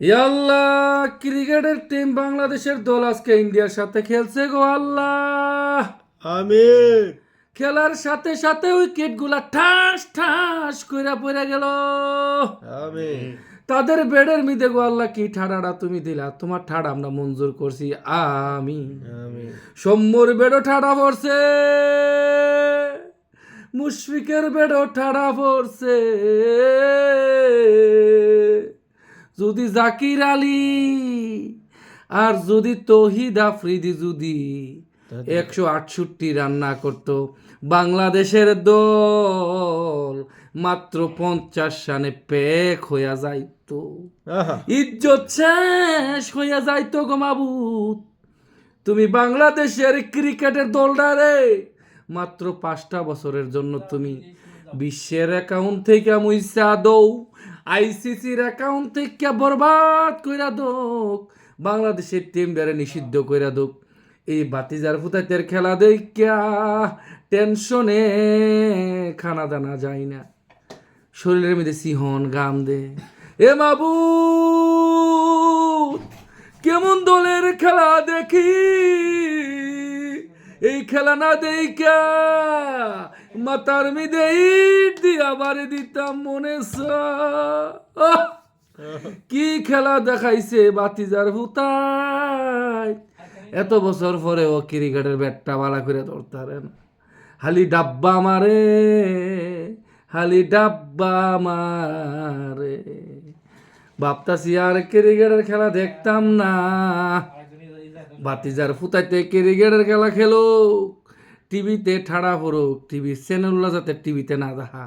আল্লাহ ক্রিকেটের টিম বাংলাদেশের দল আজকে ইন্ডিয়ার সাথে খেলছে গো আল্লাহ। আমিন। খেলার সাথে সাথে উইকেটগুলা ঠাস ঠাস কইরা পড়ে গেল। আমিন। তাদের বেডের মিদে গো আল্লাহ কি ঠাড়াটা তুমি দিলা তোমার ঠাড়া আমরা মঞ্জুর করছি আমি সম্মুর বেডও ঠাড়া পড়ছে মুশফিকের বেডও ঠাড়া পড়ছে। যদি জাকির আলী আর যদি তহিদ আফ্রিদি যদি একশো আটষট্টি রান না করতো বাংলাদেশের দল মাত্র পঞ্চাশ রানে প্যাক হইয়া যাইতো। ইজ্জত শেষ হইয়া যাইতো গো তুমি বাংলাদেশের ক্রিকেটের দলটারে মাত্র পাঁচটা বছরের জন্য তুমি বিশ্বের অ্যাকাউন্ট থেকে মুইসা দৌ। আইসিসির অ্যাকাউন্ট থেকে বরবাদ কইরা দোক। বাংলাদেশের টিমটারে নিষিদ্ধ কইরা দোক। এই বাতিজার ফুতাইতের খেলা দেখিয়া টেনশনে খানা দানা যায় না। শরীরের মধ্যে সিহন গাম দে। এ বাবু কেমন দলের খেলা দেখি? এই খেলা না দেখা মাতার মিদে ইট দিয়া দিতাম মনে! কি খেলা দেখাইছে বাতিজার হুতাই এত বছর পরে ও ক্রিকেটের ব্যাটটা বালা করে ধরতারেন। হালি ডাব্বা মারে, হালি ডাব্বা মারে। ভাবতাছি আর ক্রিকেটের খেলা দেখতাম না। বাতিজার ফুতাইতে ক্রিকেটের খেলা খেলো। টিভিতে ঠাড়া পড়ুক টিভি চ্যানেলগুলো যাতে টিভিতে না দেখা।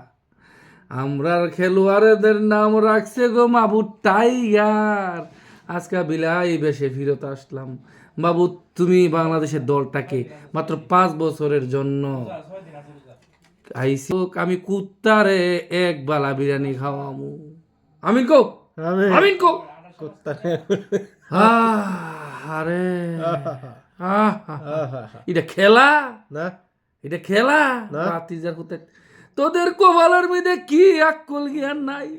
আমরার খেলোয়াড়দের নাম রাখছে গো মাবু টাইগার। আজকে বিলাই বেশে ফিরত আসলাম। বাবু তুমি বাংলাদেশের দলটাকে মাত্র পাঁচ বছরের জন্য আইসি আমি কুত্তারে এক বালা বিরিয়ানি খাওয়ামু। আমিন কো? আমিন। কো? কুত্তা আহ, আরে আহ, আহা এটা খেলা? না। এটা খেলা? তোদের কোভালের মধ্যে কি আক্কল জ্ঞান নাই?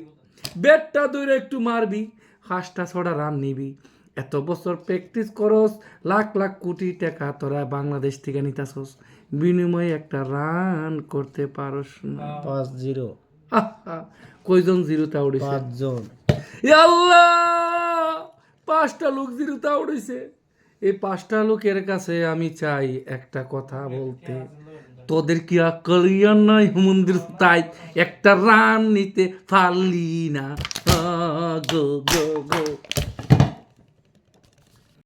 ব্যাটটা দৌড়ে একটু মারবি হাঁসটা ছড়া রান নিবি। এত বছর প্র্যাকটিস করস লাখ লাখ কোটি টাকা তোরা বাংলাদেশ থেকে নিতাছস। বিনিময়ে একটা রান করতে পারস না। পাঁচ জিরো। কয়জন জিরোতে উড়েছে? পাঁচজন। আল্লাহ! পাঁচটা লোক জিরুতা উড়েছে এই পাঁচটা লোকের কাছে আমি চাই একটা কথা বলতে। তোদের কি কলিয়ান মন্দির তাই? একটা রান নিতে পারলি না। গো গো গো।